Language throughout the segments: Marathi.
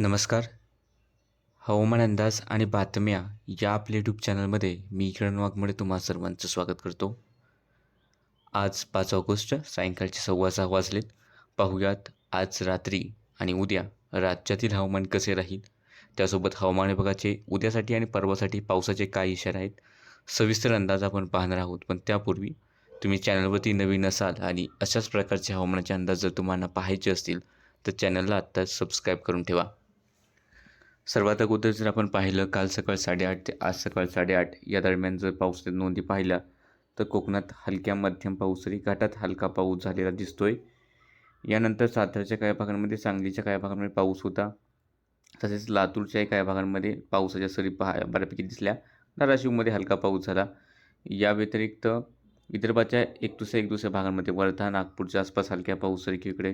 नमस्कार. हवामान अंदाज आणि बातम्या या आपल्या यूट्यूब चॅनलमध्ये मी किरण वाघमोडे तुम्हा सर्वांचं स्वागत करतो. आज पाच ऑगस्ट सायंकाळचे सव्वा सहा वाजलेत. पाहूयात आज रात्री आणि उद्या राज्यातील हवामान कसे राहील? त्यासोबत हवामान विभागाचे उद्यासाठी आणि परवासाठी पावसाचे काय इशारे आहेत? सविस्तर अंदाज आपण पाहणार आहोत पण त्यापूर्वी तुम्ही चॅनलवरती नवीन असाल आणि अशाच प्रकारचे हवामानाचे अंदाज जर तुम्हाला पाहायचे असतील तर चॅनलला आत्ताच सबस्क्राईब करून ठेवा. सर्वात अगोदर जर आपण पाहिलं काल सकाळ साडेआठ ते आज सकाळ साडेआठ या दरम्यान जर पावसाच्या नोंदी पाहिल्या तर कोकणात हलक्या मध्यम पाऊस तरी घाटात हलका पाऊस झालेला दिसतोय. यानंतर सातारच्या काही भागांमध्ये सांगलीच्या काही भागांमध्ये पाऊस होता. तसेच लातूरच्याही काही भागांमध्ये पावसाच्या सरी पहा बऱ्यापैकी दिसल्या. धाराशिवमध्ये हलका पाऊस झाला. या व्यतिरिक्त विदर्भाच्या एक दुसऱ्या एक दुसऱ्या भागांमध्ये वर्धा नागपूरच्या आसपास हलक्या पाऊस सरी इकडे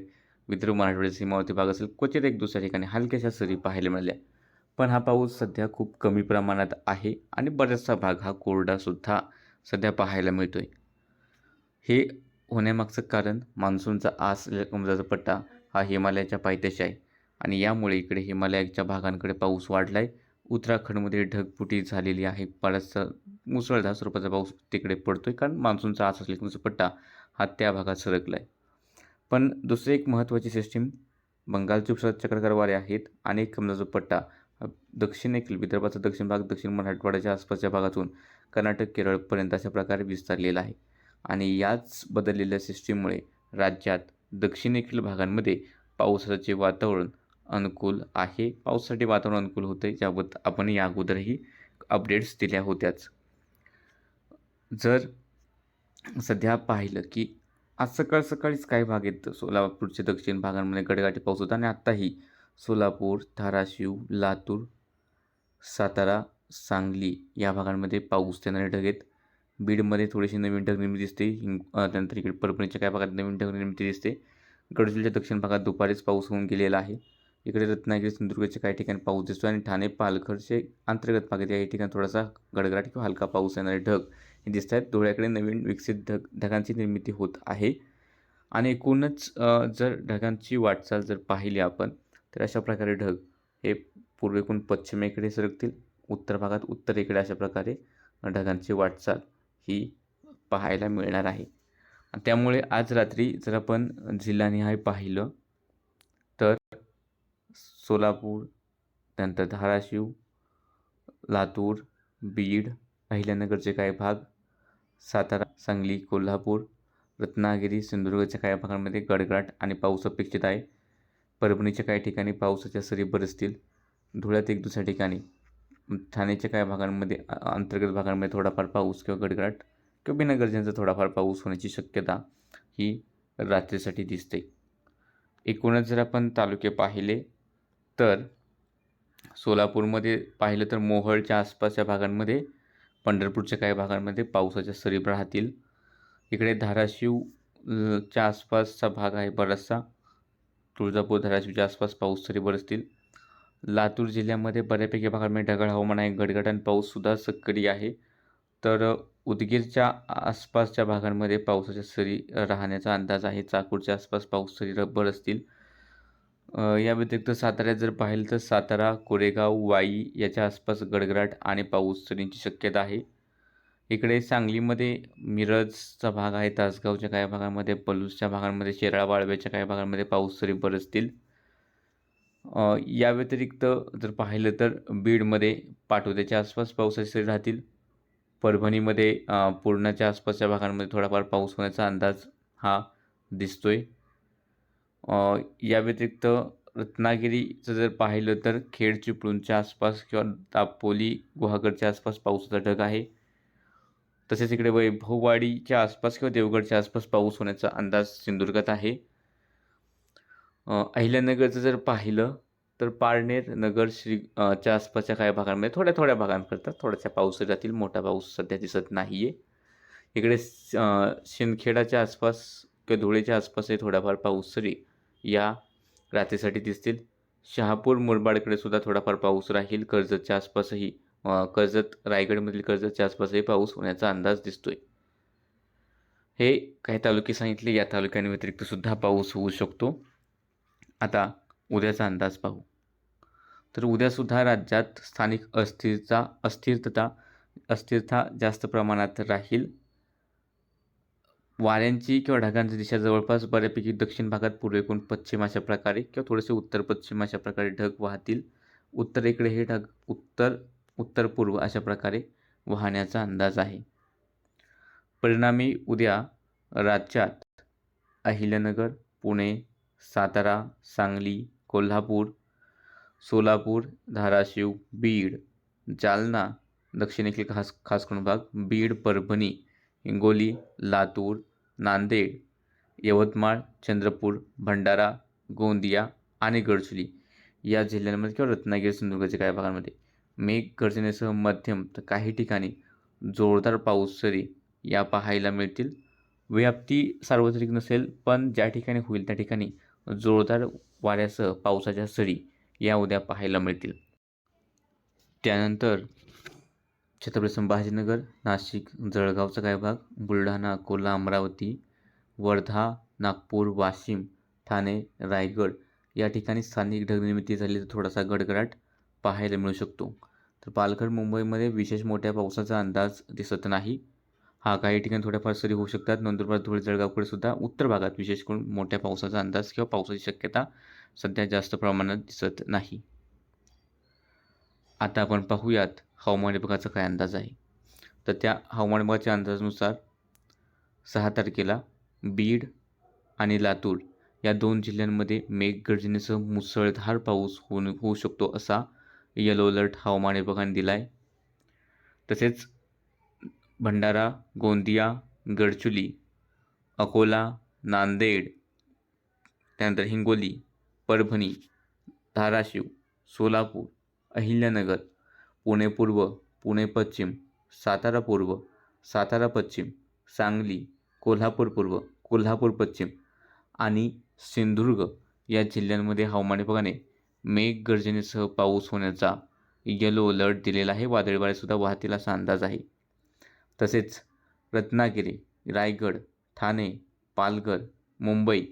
विदर्भ मराठवाड्याचा सीमावर्ती भाग असेल क्वचित एक दुसऱ्या ठिकाणी हलक्याशा सरी पाहायला मिळाल्या. पण हा पाऊस सध्या खूप कमी प्रमाणात आहे आणि बराचसा भाग हा कोरडासुद्धा सध्या पाहायला मिळतो आहे हे होण्यामागचं कारण मान्सूनचा आस समुद्राचा पट्टा हा हिमालयाच्या पायथ्याशी आहे आणि यामुळे इकडे हिमालयाच्या भागांकडे पाऊस वाढला आहे उत्तराखंडमध्ये ढगफुटी झालेली आहे. बराचसा मुसळधार स्वरूपाचा पाऊस तिकडे पडतो आहे कारण मान्सूनचा आस असलेला पट्टा हा त्या भागात सरकला आहे पण दुसरी एक महत्त्वाची सिस्टीम बंगालच्या उपसागरात चक्रकार वारे आहेत अनेक कमजाचा पट्टा दक्षिणेकडील विदर्भाचा दक्षिण भाग दक्षिण मराठवाड्याच्या आसपासच्या भागातून कर्नाटक केरळपर्यंत अशा प्रकारे विस्तारलेला आहे. आणि याच बदललेल्या सिस्टीममुळे राज्यात दक्षिणेकडील भागांमध्ये पावसाचे वातावरण अनुकूल आहे. पावसासाठी वातावरण अनुकूल होते ज्याबद्दल आपण या अगोदरही अपडेट्स दिल्या होत्याच. जर सध्या पाहिलं की आज सकाळ सकाळीच काही भाग आहेत. सोलापूरच्या दक्षिण भागांमध्ये गडगाठी पाऊस होता आणि आत्ताही सोलापूर धाराशिव लातूर सातारा सांगली या भागांमध्ये पाऊस देणारे ढग आहेत बीडमध्ये थोडीशी नवीन ढग निर्मिती दिसते. हिंग त्यानंतर इकडे परभणीच्या काही भागात नवीन ढग निर्मिती दिसते. गडचिरोलीच्या दक्षिण भागात दुपारीच पाऊस होऊन गेलेला आहे. इकडे रत्नागिरी सिंधुदुर्गच्या काही ठिकाणी पाऊस दिसतो आणि ठाणे पालघरचे अंतर्गत भागात या ठिकाणी थोडासा गडगडाट किंवा हलका पाऊस येणारे ढग. हे दिसत आहेत डोळ्याकडे नवीन विकसित ढग ढगांची निर्मिती होत आहे. आणि एकूणच जर ढगांची वाटचाल जर पाहिली आपण तर अशा प्रकारे ढग हे पूर्वेकडून पश्चिमेकडे सरकतील उत्तर भागात उत्तरेकडे अशा प्रकारे ढगांची वाटचाल ही पाहायला मिळणार आहे. त्यामुळे आज रात्री जर आपण जिल्हानिहाय पाहिलं तर सोलापूर त्यानंतर धाराशिव लातूर बीड अहिल्यानगरचे काही भाग सातारा सांगली कोल्हापूर रत्नागिरी सिंधुदुर्गच्या काही भागांमध्ये गडगडाट आणि पाऊस अपेक्षित आहे. परभणीच्या काही ठिकाणी पावसाच्या सरी बरसतील. धुळ्यात एक दुसऱ्या ठिकाणी. ठाण्याच्या काही भागांमध्ये अंतर्गत भागांमध्ये थोडाफार पाऊस किंवा गडगडाट किंवा बिना थोडाफार पाऊस होण्याची शक्यता ही रात्रीसाठी दिसते. एकूणच जर आपण तालुके पाहिले तर सोलापूरमध्ये पाहिलं तर मोहळच्या आसपासच्या भागांमध्ये पंढरपूरच्या काही भागांमध्ये पावसाच्या सरी राहतील. इकडे धाराशिवच्या आसपासचा भाग आहे बराचसा. तुळजापूर धाराशिवच्या आसपास पाऊस सरी बरसतील लातूर जिल्ह्यामध्ये बऱ्यापैकी भागांमध्ये ढगाळ हवामान आहे. गडगड आणि पाऊससुद्धा सक्रिय आहे. तर उदगीरच्या आसपासच्या भागांमध्ये पावसाच्या सरी राहण्याचा अंदाज आहे. चाकूरच्या आसपास पाऊस सरी रब्बर असतील. या व्यतिरिक्त साताऱ्यात जर पाहिलं तर सातारा कोरेगाव वाई याच्या आसपास गडगडाट आणि पाऊस सरींची शक्यता आहे. इकडे सांगलीमध्ये मिरजचा भाग आहे तासगावच्या काही भागांमध्ये पलूसच्या भागांमध्ये शेराळा वाळव्याच्या काही भागांमध्ये पाऊस तरी बरसतील या व्यतिरिक्त जर पाहिलं तर बीडमध्ये पाटोद्याच्या आसपास पावसाचे सरी राहतील. परभणीमध्ये पूर्णाच्या आसपासच्या भागांमध्ये थोडाफार पाऊस होण्याचा अंदाज हा दिसतोय. या व्यतिरिक्त रत्नागिरीचं जर पाहिलं तर खेड चिपळूणच्या आसपास किंवा दापोली गुहागरच्या आसपास पावसाचा ढग आहे. तसेच इकडे वैभववाडीच्या आसपास किंवा देवगडच्या आसपास पाऊस होण्याचा अंदाज सिंधुदुर्गात आहे. अहिल्यानगरचं जर पाहिलं तर पारनेर नगर श्री च्या आसपासच्या काही भागांमध्ये थोड्या थोड्या भागांकरता थोड्याशा पाऊस जातील मोठा पाऊस सध्या दिसत नाही आहे इकडे शिंदखेडाच्या आसपास किंवा धुळेच्या आसपासही थोडाफार पाऊस सरी या रात्रीसाठी दिसतील. शहापूर मुरबाडकडे सुद्धा थोडाफार पाऊस राहील. कर्जतच्या आसपासही कर्जत रायगडमधील कर्जतच्या आसपासही पाऊस होण्याचा अंदाज दिसतोय. हे काही तालुके सांगितले या तालुक्यांव्यतिरिक्त सुद्धा पाऊस होऊ शकतो. आता उद्याचा अंदाज पाहू. तर उद्यासुद्धा राज्यात स्थानिक अस्थिरता अस्थिरता अस्थिरता जास्त प्रमाणात राहील. वाऱ्यांची किंवा ढगांची दिशा जवळपास बऱ्यापैकी दक्षिण भागात पूर्वेकडून पश्चिम अशा प्रकारे किंवा थोडेसे उत्तर पश्चिम अशा प्रकारे ढग वाहतील. उत्तरेकडे हे ढग उत्तर उत्तर पूर्व अशा प्रकारे वाहण्याचा अंदाज आहे. परिणामी उद्या राज्यात अहिल्यानगर पुणे सातारा सांगली कोल्हापूर सोलापूर धाराशिव बीड जालना दक्षिणेकडील खास खास करून भाग बीड परभणी हिंगोली लातूर नांदेड यवतमाळ चंद्रपूर भंडारा गोंदिया आणि गडचिरोली या जिल्ह्यांमध्ये किंवा रत्नागिरी सिंधुदुर्गच्या काही भागांमध्ये मेघगर्जनेसह मध्यम तर काही ठिकाणी जोरदार पाऊस सरी या पाहायला मिळतील. व्याप्ती सार्वत्रिक नसेल पण ज्या ठिकाणी होईल त्या ठिकाणी जोरदार वाऱ्यासह पावसाच्या सरी या उद्या पाहायला मिळतील. त्यानंतर छत्रपती संभाजीनगर नाशिक जळगावचा काही भाग बुलढाणा अकोला अमरावती वर्धा नागपूर वाशिम ठाणे रायगड या ठिकाणी स्थानिक ढगनिर्मिती झाली तर थोडासा गडगडाट. पाहायला मिळू शकतो. तर पालघर मुंबईमध्ये विशेष मोठ्या पावसाचा अंदाज दिसत नाही. हा काही ठिकाणी थोड्याफार सरी होऊ शकतात. नंदुरबार धुळे जळगावकडे सुद्धा उत्तर भागात विशेष करून मोठ्या पावसाचा अंदाज किंवा पावसाची शक्यता सध्या जास्त प्रमाणात दिसत नाही. आता आपण पाहूयात हवामान विभागाचा काय अंदाज आहे. तर त्या हवामान विभागाच्या अंदाजानुसार सहा तारखेला बीड आणि लातूर या दोन जिल्ह्यांमध्ये मेघगर्जनेसह मुसळधार पाऊस होऊ होऊ शकतो असा येलो अलर्ट हवामान विभागाने दिला आहे तसेच भंडारा गोंदिया गडचुली अकोला नांदेड त्यानंतर हिंगोली परभणी धाराशिव सोलापूर अहिल्यानगर पुणे पूर्व पुणे पश्चिम सातारा पूर्व सातारा पश्चिम सांगली कोल्हापूर पूर्व कोल्हापूर पश्चिम आणि सिंधुदुर्ग या जिल्ह्यांमध्ये हवामान विभागाने मेघगर्जनेसह पाऊस होण्याचा येलो अलर्ट दिलेला आहे. वादळी वारेसुद्धा वाहतील असा अंदाज आहे. तसेच रत्नागिरी रायगड ठाणे पालघर मुंबई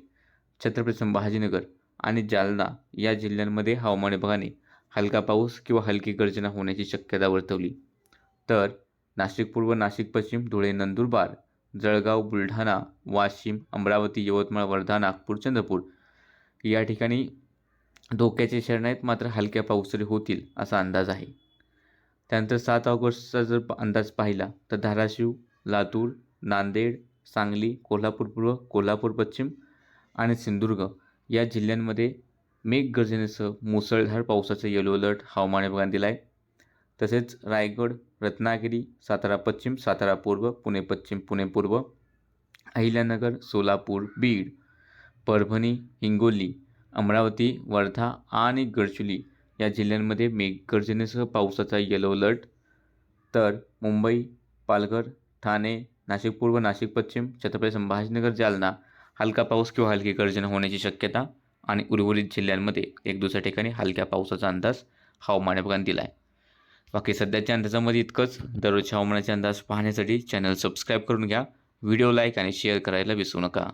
छत्रपती संभाजीनगर आणि जालना या जिल्ह्यांमध्ये हवामान विभागाने हलका पाऊस किंवा हलकी गर्जना होण्याची शक्यता वर्तवली. तर नाशिक पूर्व नाशिक पश्चिम धुळे नंदुरबार जळगाव बुलढाणा वाशिम अमरावती यवतमाळ वर्धा नागपूर चंद्रपूर या ठिकाणी धोक्याचे शरण आहेत मात्र हलक्या पाऊस तरी होतील असा अंदाज आहे. त्यानंतर सात ऑगस्टचा जर अंदाज पाहिला तर धाराशिव लातूर नांदेड सांगली कोल्हापूर पूर्व कोल्हापूर पश्चिम आणि सिंधुदुर्ग या जिल्ह्यांमध्ये मेघगर्जनेसह मुसळधार पावसाचा येलो अलर्ट हवामान विभागाने दिला आहे तसेच रायगड रत्नागिरी सातारा पश्चिम सातारा पूर्व पुणे पश्चिम पुणे पूर्व अहिल्यानगर सोलापूर बीड परभणी हिंगोली अमरावती वर्धा आणि गडचिरोली या जिल्ह्यांमध्ये मेघगर्जनेसह पावसाचा येलो अलर्ट तर मुंबई पालघर ठाणे नाशिक पूर्व नाशिक पश्चिम छत्रपती संभाजीनगर जालना हलका पाऊस किंवा हलकी गर्जना होण्याची शक्यता आणि उर्वरित जिल्ह्यांमध्ये एक दुसऱ्या ठिकाणी हलक्या पावसाचा अंदाज हवामान विभागाने दिला आहे बाकी सध्याच्या अंदाजामध्ये इतकंच. दररोजच्या हवामानाचे अंदाज पाहण्यासाठी चॅनल सबस्क्राईब करून घ्या. व्हिडिओ लाईक आणि शेअर करायला विसरू नका.